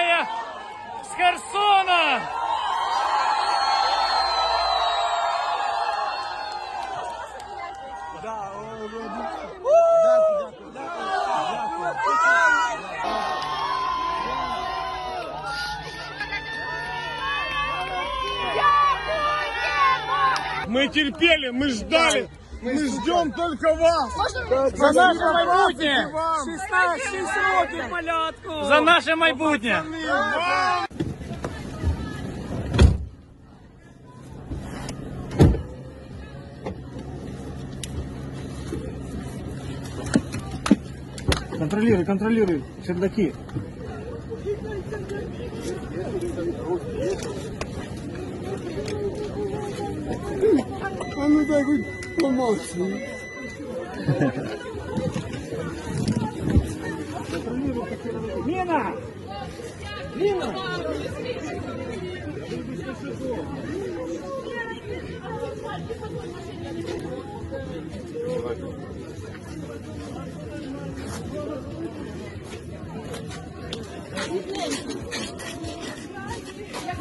З Херсона! Мы терпели, мы ждали. Мы ждем только вас. За наше майбутнє! 16 років малятку! За наше майбутнє! Контролируй, контролируй, чердаки. А ну Дипломації. Міна! Міна! Як